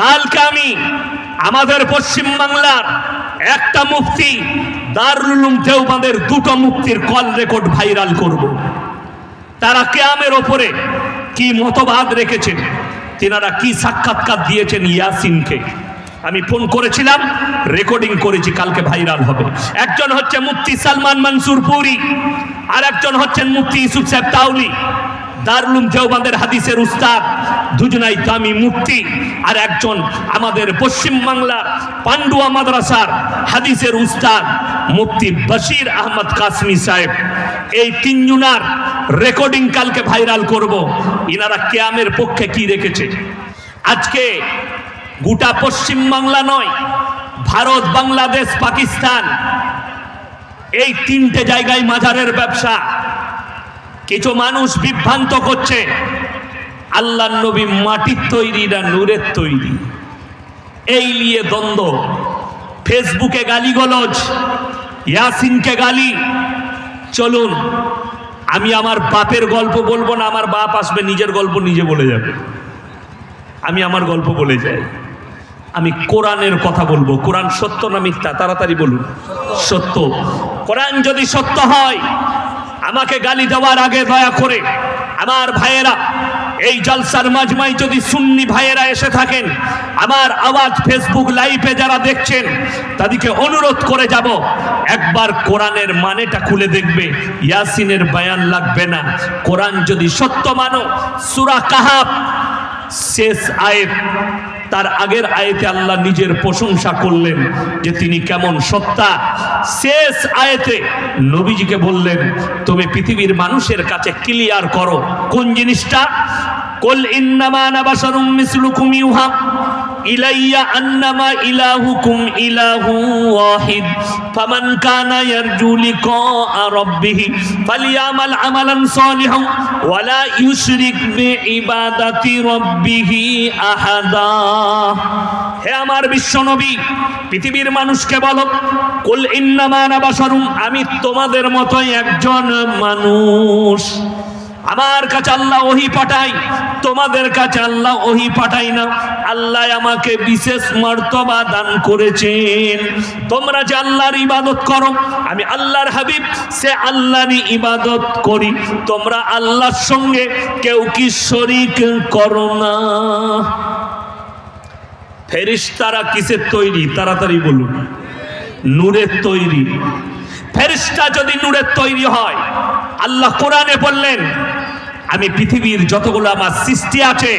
কালকে আমি আমাদের পশ্চিম বাংলার একটা মুক্তি, দারুল উলুম দেওবাদের দুটো মুক্তির কল রেকর্ড ভাইরাল করব। তারা কেয়ামের ওপরে কি মতবাদ রেখেছেন, তিনারা কি সাক্ষাৎকার দিয়েছেন ইয়াসিনকে? আমি ফোন করেছিলাম, রেকর্ডিং করেছি, কালকে ভাইরাল হবে। একজন হচ্ছে মুফতি সালমান মনসুর পুরি আর একজন হচ্ছেন মুফতি ইসুফ সাহেব তাউলি দারুলুম দেওবাদের হাদিসের উস্তাদ, দুজনাই দামি মুফতি আর একজন আমাদের পশ্চিম বাংলার পান্ডুয়া মাদ্রাসার হাদিসের উস্তাদ, মুফতি বশির আহমদ কাসমি সাহেব। এই তিনজনার রেকর্ডিং কালকে ভাইরাল করব। ইনারা কেয়ামের পক্ষে কি রেখেছে? আজকে গোটা পশ্চিম বাংলা নয়, ভারত, বাংলাদেশ, পাকিস্তান, এই তিনটে জায়গায় মাজারের ব্যবসা কিছু মানুষ বিভ্রান্ত করছে। আল্লাহ নবী মাটির তৈরি না নূরের তৈরি? এই নিয়ে দ্বন্দ্ব। ফেসবুকে গালিগলজ, ইয়াসিনকে গালি। চলুন, আমি আমার বাপের গল্প বলব না, আমার বাপ আসবে, নিজের গল্প নিজে বলে যাবে। আমি আমার গল্প বলে যাই। আমি কোরআনের কথা বলব। কোরআন সত্য না মিথ্যা? তাড়াতাড়ি বলুন। সত্য। কোরআন যদি সত্য হয় আমাকে গালি দেওয়ার আগে দয়া করে আমার ভাইয়েরা, এই জলসার মাজমাই যদি সুন্নি ভাইয়েরা এসে থাকেন, আমার আওয়াজ ফেসবুক লাইভে যারা দেখছেন, তাদেরকে অনুরোধ করে যাব, একবার কোরআনের মানেটা খুলে দেখবে, ইয়াসিনের বায়ান লাগবে না। কোরআন যদি সত্য মানো, সুরা কাহাব শেষ আয়েত তার আগের আয়েতে আল্লাহ নিজের প্রশংসা করলেন যে তিনি কেমন সত্তা। শেষ আয়েতে নবীজিকে বললেন, তুমি পৃথিবীর মানুষের কাছে ক্লিয়ার করো। কোন জিনিসটা? কল ইন্নামা আনা বাশারুম মিসলুকুম ইউহা। ইলাইয়া আন্নামা ইলাহুকুম ইলাহু ওয়াহিদ, ফামান কানা ইয়ারজু লিকা রাব্বিহি ফালইয়ামাল আমালান সালিহান ওয়ালা ইউশরিক বিইবাদাতি রাব্বিহি আহাদা। হে আমার বিশ্বনবী, পৃথিবীর মানুষকে বলো, কুল ইন্নামা আনা বাশারুম আমি তোমাদের মতোই একজন মানুষ। আমার কাছে আল্লাহ ওহি পাঠাই তোমাদের কাছে আল্লাহ ওহি পাঠাই না। আল্লাহ আমাকে বিশেষ মর্তবা দান করেছেন। তোমরা যে আল্লাহর ইবাদত করো, আমি আল্লাহর হাবিব, সে আল্লাহরই ইবাদত করি। তোমরা আল্লাহর সঙ্গে কেউ কি শরিক করো না। ফেরিস্তারা কিসের তৈরি? তাড়াতাড়ি বলুন। নূরের তৈরি। ফেরিস্তা যদি নূরের তৈরি হয়, আল্লাহ কোরআনে বললেন আমি পৃথিবীর যতগুলো আমার সৃষ্টি আছে,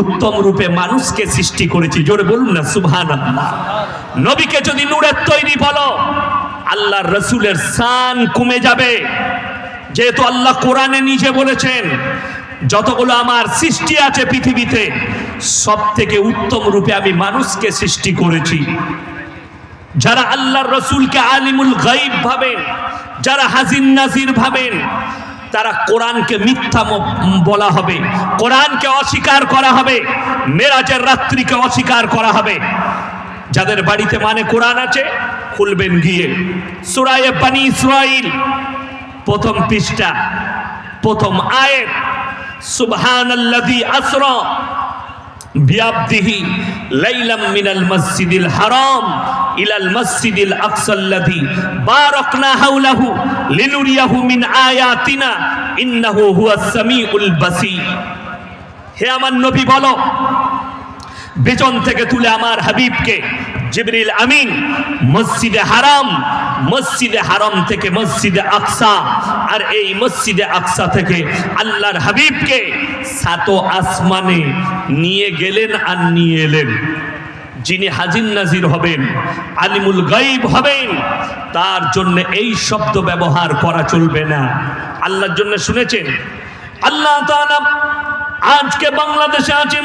উত্তম রূপে মানুষকে সৃষ্টি করেছি। জোরে বলুন না সুবহান নবীকে যদি নূরের তৈরি বলো, আল্লাহ রসুলের সান কমে যাবে। যেহেতু আল্লাহ কোরআনে নিজে বলেছেন, যতগুলো আমার সৃষ্টি আছে পৃথিবীতে সব থেকে উত্তম রূপে আমি মানুষকে সৃষ্টি করেছি। যারা আল্লাহর রসুলকে আলিমুল গাইব ভাবেন, যারা হাজিন নাজির ভাবেন তারা কোরআনকে মিথ্যা বলা হবে, কোরআনকে অস্বীকার করা হবে, মেরাজের রাত্রিকে অস্বীকার করা হবে। যাদের বাড়িতে মানে কোরআন আছে, খুলবেন গিয়ে। সুরায়ে বানি ইসরাইল প্রথম পৃষ্ঠা, প্রথম আয়েত, সুবহানাল্লাযী আসরা বিআবদিহি লাইলাম মিনাল মসজিদিল হারাম। ইলাল মসজিদিল আকসাল্লাযী বারাকনা হাওলাহু লিনুরিয়াহু মিন আয়াতিনা ইন্নাহু হুয়াস সামিউল বাসীর। হে আমার নবী বলো বেচন থেকে তুলে আমার হাবিবকে, জিবরিল আমিন, মসজিদে হারাম মসজিদে হারাম থেকে মসজিদে আকসা, আর এই মসজিদে আকসা থেকে আল্লাহর হাবিবকে সাত আসমানে নিয়ে গেলেন আর নিয়ে এলেন। যিনি হাজির নাজির হবেন, আলিমুল গাইব হবেন, তার জন্য এই শব্দ ব্যবহার করা চলবে না। আল্লাহর জন্য শুনেছেন? আল্লাহ আজকে বাংলাদেশে আছেন,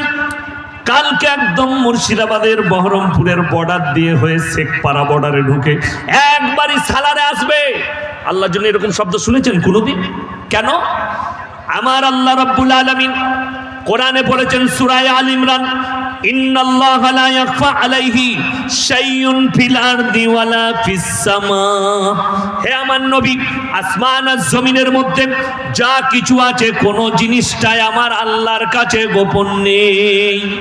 কালকে একদম মুর্শিদাবাদের বহরমপুরের বর্ডার দিয়ে হয়ে শেখপাড়া বর্ডারে ঢুকে একবারই সালারে আসবে। আল্লাহর জন্য এরকম শব্দ শুনেছেন কোনোদিন? কেন? আমার আল্লাহ রব্বুল আলমিন কোরআনে বলেছেন সুরায় আল ইমরান ইন্নাল্লাহা আলাইহি হে জমিনের মধ্যে যা কিছু আছে, কোন জিনিসটাই আমার আল্লাহর কাছে গোপন নেই।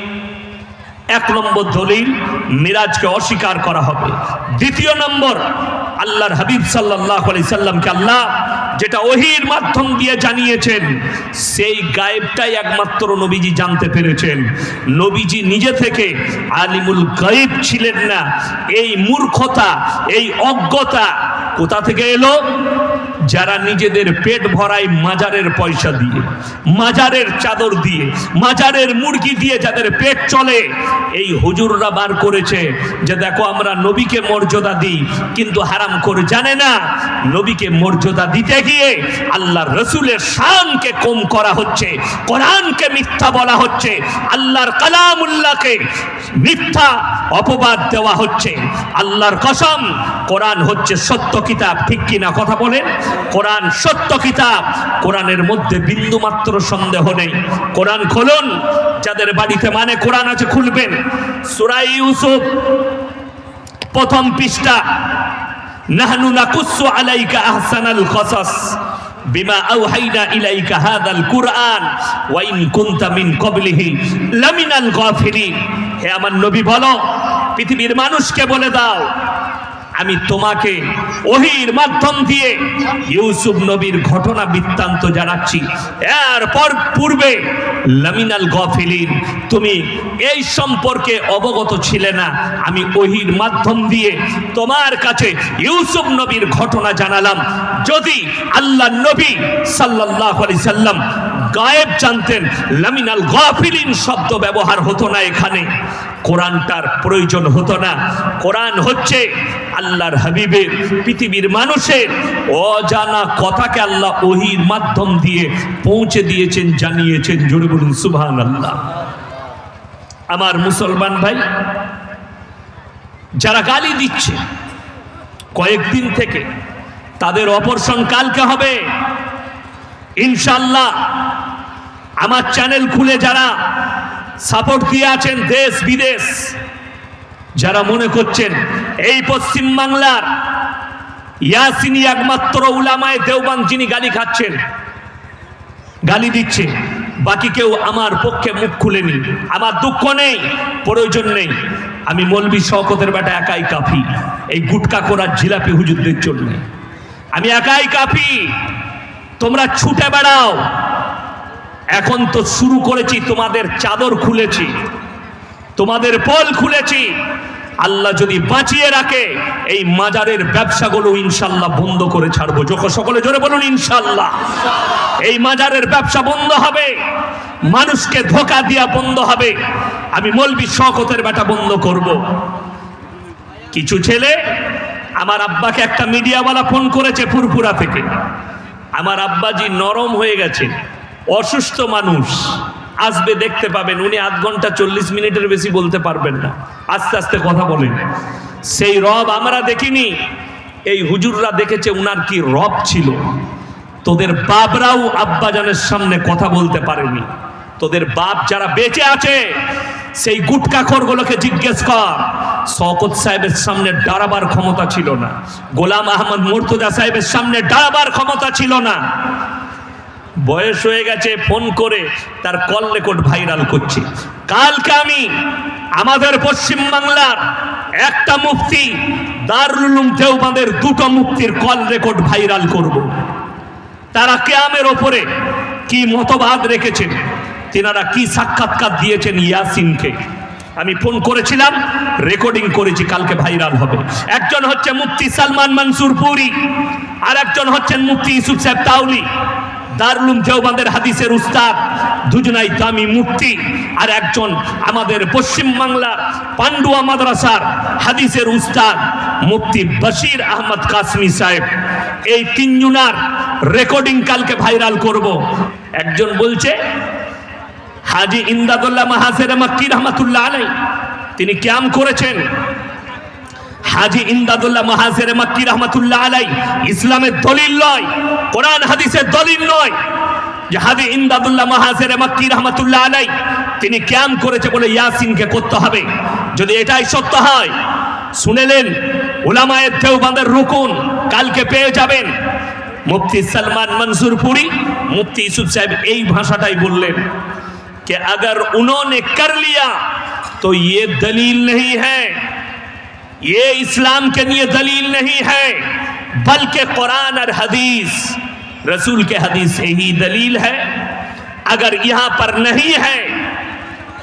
এক নম্বর দলিল, মিরাজকে অস্বীকার করা হবে। দ্বিতীয় নম্বর আল্লাহর হাবিব সাল্লাহ আলি সাল্লামকে আল্লাহ যেটা ওহির মাধ্যম দিয়ে জানিয়েছেন, সেই গায়েবটাই একমাত্র নবীজি জানতে পেরেছেন। নবীজি নিজে থেকে আলিমুল গায়েব ছিলেন না। এই মূর্খতা, এই অজ্ঞতা কোথা থেকে এলো? যারা নিজেদের পেট ভরায় মাজারের পয়সা দিয়ে, মাজারের চাদর দিয়ে, মাজারের মুরগি দিয়ে যাদের পেট চলে, এই হুজুররা বার করেছে যে দেখো আমরা নবীকে মর্যাদা দিই, কিন্তু হারাম করে জানে না, নবীকে মর্যাদা দিতে গিয়ে আল্লাহ রসুলের শানকে কম করা হচ্ছে, কোরআনকে মিথ্যা বলা হচ্ছে, আল্লাহর কালামুল্লাহকে মিথ্যা অপবাদ দেওয়া হচ্ছে, আল্লাহর কসম, কোরআন হচ্ছে সত্য কিতাব, ঠিক কিনা কথা বলেন? কোরআন সত্য কিতাব। কোরআনের মধ্যে বিন্দু মাত্র সন্দেহ নেই। কোরআন খুলুন, যাদের বাড়িতে মানে কোরআন আছে খুলবেন। সুরাই ইউসুফ, প্রথম পৃষ্ঠা, নাহনু নাকুসু আলাইকা আহসানাল কসাস, বিমা আওহাইনা ইলাইকা হাদাল কুরআন, ওয়া ইন কুনতা মিন ক্বাবলিহি লামিনাল গাফিলিন। হে আমার নবী বলো, পৃথিবীর মানুষকে বলে দাও আমি তোমাকে ওহির মাধ্যম দিয়ে ইউসুফ নবীর ঘটনা বৃত্তান্ত জানাচ্ছি। এরপর পূর্বে লামিনাল গফিলিন, তুমি এই সম্পর্কে অবগত ছিলে না। আমি ওহির মাধ্যম দিয়ে তোমার কাছে ইউসুফ নবীর ঘটনা জানালাম। যদি আল্লাহ নবী সাল্লাল্লাহু আলাইহি সাল্লাম গায়েব জানতেন। লামিনাল গাফিলিন শব্দ ব্যবহার হতো না এখানে। কোরআনটার প্রয়োজন হতো না। কোরআন হচ্ছে আল্লাহর হাবিবের, পৃথিবীর মানুষের অজানা কথাকে আল্লাহ ওহির মাধ্যম দিয়ে পৌঁছে দিয়েছেন, জানিয়েছেন। জোরে বলুন সুবহান আল্লাহ আমার মুসলমান ভাই, যারা গালি দিচ্ছে, কয়েকদিন থেকে তাদের অপারেশন কালকে হবে। ইনশাল্লাহ আমার চ্যানেল খুলে যারা সাপোর্ট দিয়ে আছেন দেশ, বিদেশ, যারা মনে করছেন এই পশ্চিম বাংলার ইয়াসিনী একমাত্র উলামায় দেওবান যিনি গালি খাচ্ছেন, গালি দিচ্ছে বাকি কেউ আমার পক্ষে মুখ খুলেনি, আমার দুঃখ নেই, প্রয়োজন নেই, আমি মলবি শওকতের বেটা একাই কাফি, এই গুটকা করার জিলাপি হুজুরদের জন্য। আমি একাই কাফি, তোমরা ছুটে বেড়াও এখন তো শুরু করেছি, তোমাদের চাদর খুলেছি, তোমাদের পোল খুলেছি। আল্লাহ যদি বাঁচিয়ে রাখে, এই মাজারের ব্যবসাগুলো ইনশাল্লাহ বন্ধ করে ছাড়বো। যখন সকলে জোরে বলুন, ইনশাল্লাহ। এই মাজারের ব্যবসা বন্ধ হবে, মানুষকে ধোকা দিয়া বন্ধ হবে। আমি মলবি শকতের বেটা বন্ধ করব। কিছু ছেলে আমার আব্বাকে একটা মিডিয়াওয়ালা ফোন করেছে ফুরফুরা থেকে। আমার আব্বাজি নরম হয়ে গেছে। অসুস্থ মানুষ। আসবে, দেখতে পাবেন। উনি আধ ঘণ্টা চল্লিশ মিনিটের বেশি বলতে পারবেন না। আস্তে আস্তে কথা বলেন। সেই রব আমরা দেখিনি। এই হুজুররা দেখেছে উনার কি রব ছিল। তোদের বাপরাও আব্বাজানের সামনে কথা বলতে পারেনি। তোদের বাপ যারা বেঁচে আছে, সেই গুটকাখরগুলোকে জিজ্ঞেস কর। শওকত সাহেবের সামনে দাঁড়াবার ক্ষমতা ছিল না। গোলাম আহমদ মুর্তজা সাহেবের সামনে দাঁড়াবার ক্ষমতা ছিল না। বয়স হয়ে গেছে, ফোন করে তার কল রেকর্ড ভাইরাল করছি। কালকে আমি আমাদের পশ্চিম বাংলার একটা মুফতি, দারুল উলুম দেওবাঁদের দুটো মুক্তির কল রেকর্ড ভাইরাল করব। তারা কেয়ামের ওপরে কি মতবাদ রেখেছেন, তেনারা কি সাক্ষাৎকার দিয়েছেন ইয়াসিনকে? আমি ফোন করেছিলাম, রেকর্ডিং করেছি, কালকে ভাইরাল হবে। একজন হচ্ছে মুফতি সালমান মনসুর পুরি আর একজন হচ্ছেন মুফতি ইউসুফ সাহেব তাউলি দারুলুম দেওবান্দের হাদিসের উস্তাদ, দুজনাই দামি মুফতি আর একজন আমাদের পশ্চিম বাংলার পান্ডুয়া মাদ্রাসার হাদিসের উস্তাদ, মুফতি বশির আহমদ কাসমি সাহেব। এই তিনজনার রেকর্ডিং কালকে ভাইরাল করব। একজন বলছে, হাজি ইমদাদুল্লাহ মাহাসের মাক্কি রহমাতুল্লাহ আলাই তিনি ক্যাম করেছেন। হাজি ইমদাদুল্লাহ মাহাজের মাক্কি রহমাতুল্লাহ আলাই ইসলামের দলিল নয় কোরআন হাদিসের দলিল নয় যে হাজি ইমদাদুল্লাহ মাহাজের মাক্কি রহমাতুল্লাহ আলাই তিনি ক্যাম করেছে বলে ইয়াসিনকে করতে হবে যদি এটাই সত্য হয় শুনেলেন উলামায়ের দেওবাঁদের রুকুন কালকে পেয়ে যাবেন মুফতি সলমান মনসুর পুরি মুফতি ইউসুফ সাহেব এই ভাষাটাই বললেন कि अगर उन्होंने कर लिया तो ये दलील नहीं है ये इस्लाम के लिए दलील नहीं है बल्कि कुरान और हदीस रसूल के हदीस से ही दलील है अगर यहां पर नहीं है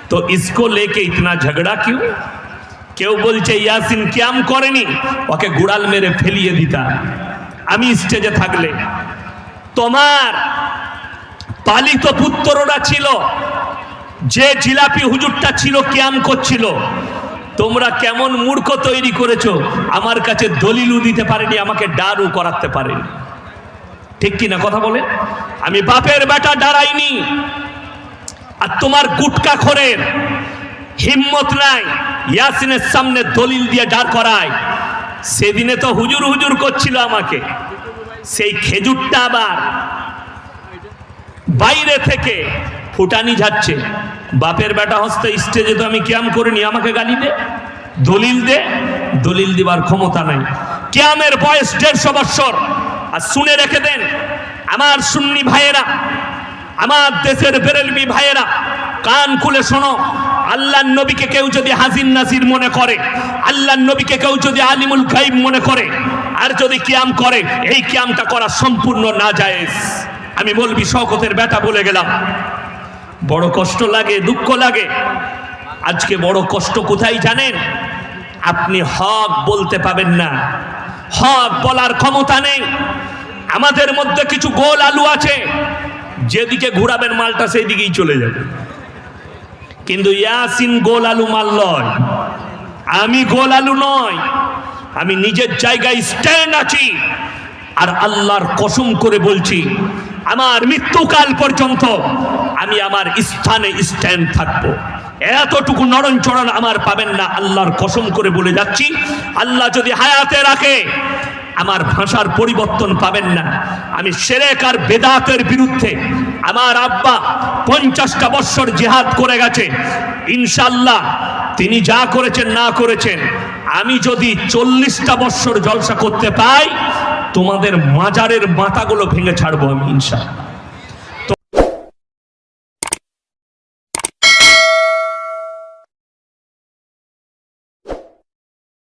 तो इसको लेके इतना झगड़ा क्यों কেউ বলছে ইয়াসিন ক্যাম করেনি ওকে গুড়াল মেরে ফেলিয়ে দিতা আমি স্টেজে থাকলে তোমার পালিত পুত্ররা ছিল যে জিলাপি হুজুরটা ছিল ক্যাম করছিল তোমরা কেমন মূর্খ তৈরি করেছ? আমার কাছে দলিলও দিতে পারেনি, আমাকে ডারও করাতে পারেনি। ঠিক কি না কথা বলে আমি বাপের বেটা ডারাইনি, আর তোমার গুটকা খোরের হিম্মত নাই, ইয়াসিনের সামনে দলিল দিয়ে দাঁড় করায়। সেদিনে তো হুজুর হুজুর করছিল আমাকে, সেই খেজুরটা আবার বাইরে থেকে ফুটানি যাচ্ছে। বাপের বেটা হস্তে স্টেজে তো আমি ক্যাম করিনি, আমাকে গালি দে, দলিল দে, দলিল দিবার ক্ষমতা নাই। ক্যামের বয়স দেড়শো বৎসর। আর শুনে রেখে দেন, আমার সুন্নি ভাইয়েরা, আমার দেশের বেরেলবি ভাইয়েরা, কান খুলে শোনো আল্লাহ নবীকে কেউ যদি হাজির নাজির মনে করে আল্লাহ নবীকে কেউ যদি আলিমুল গাইব মনে করে, আর যদি কিয়াম করে, এই কিয়ামটা করা সম্পূর্ণ না জায়েজ আমি বলবি শওকতের বেটা বলে গেলাম। বড় কষ্ট লাগে, দুঃখ লাগে। আজকে বড় কষ্ট কোথায় জানেন? আপনি হক বলতে পাবেন না। হক বলার ক্ষমতা নেই। আমাদের মধ্যে কিছু গোল আলু আছে। যেদিকে ঘুরাবেন মালটা সেই দিকেই চলে যাবে। কিন্তু ইয়াসিন গোল আলু মাল নয়। আমি গোল আলু নয়। আমি নিজের জায়গায় স্ট্যান্ড আছি। আর আল্লাহর কসম করে বলছি, আমার মৃত্যুকাল পর্যন্ত আমি আমার স্থানে স্ট্যান্ড থাকব। এতটুকু নরণ চরণ আমার পাবেন না, আল্লাহর কসম করে বলে যাচ্ছি। আল্লাহ যদি হায়াতে রাখে, আমার ভাষার পরিবর্তন পাবেন না। আমি সেরেক আর বেদাতের বিরুদ্ধে আমার আব্বা পঞ্চাশটা বৎসর জেহাদ করে গেছে। ইনশাল্লাহ তিনি যা করেছেন, না করেছেন, আমি যদি চল্লিশটা বৎসর জলসা করতে পাই, তোমাদের মাজারের মাথাগুলো ভেঙে ছাড়বো আমি ইনশাল্লাহ